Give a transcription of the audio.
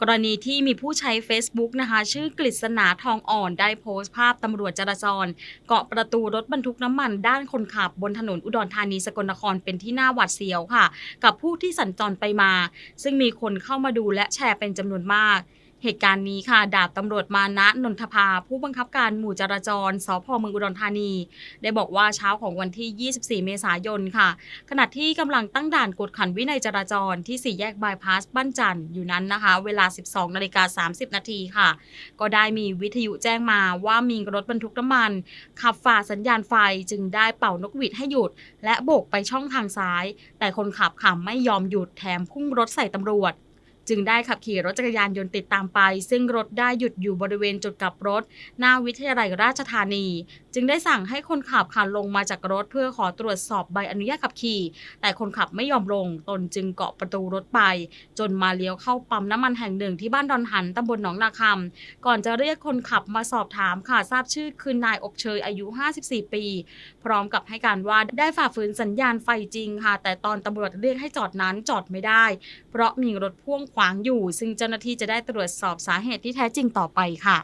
กรณีที่มีผู้ใช้ Facebook นะคะ ชื่อกฤษณาทองอ่อนได้โพสต์ภาพตำรวจจราจร เกาะประตูรถบรรทุกน้ำมันด้านคนขับบนถนนอุดรธานีสกลนครเป็นที่น่าหวาดเสียวค่ะ กับผู้ที่สัญจรไปมา ซึ่งมีคนเข้ามาดูและแชร์เป็นจำนวนมาก เหตุการณ์นี้ค่ะ ดาบตำรวจมานะนนทภา ผู้บังคับการหมู่จราจรสพเมืองอุดรธานี ได้บอกว่าเช้าของวันที่ 24 เมษายนค่ะ ขณะที่กำลังตั้งด่านกดขันวินัยจราจรที่สี่แยกบายพาสบ้านจันทร์อยู่นั้นนะคะ เวลา 12นาฬิกา30 นาทีค่ะ ก็ได้มีวิทยุแจ้งมาว่ามีรถบรรทุกน้ำมัน ขับฝ่าสัญญาณไฟจึงได้เป่านกหวีดให้หยุด และโบกไปช่องทางซ้าย แต่คนขับค่ะไม่ยอมหยุดแถมพุ่งรถใส่ตำรวจ จึงได้ขับขี่รถจักรยานยนต์ติดตามไป ซึ่งรถได้หยุดอยู่บริเวณจุดกลับรถ หน้าวิทยาลัยราชธานี จึงได้สั่งให้คนขับค่ะลงมาจากรถเพื่อขอตรวจสอบใบอนุญาตขับขี่ แต่คนขับไม่ยอมลง ตนจึงเกาะประตูรถไป จนมาเลี้ยวเข้าปั๊มน้ำมันแห่งหนึ่งที่บ้านดอนหันตำบลหนองนาคำก่อนจะเรียกคนขับมาสอบถามค่ะทราบชื่อคือนายอบเชยอายุ 54 ปี พร้อมกับให้การว่าได้ฝ่าฝืนสัญญาณไฟจริงค่ะ แต่ตอนตำรวจเรียกให้จอดนั้นจอดไม่ได้ เพราะมีรถพ่วงขวางอยู่ ซึ่งเจ้าหน้าที่จะได้ตรวจสอบสาเหตุที่แท้จริงต่อไปค่ะ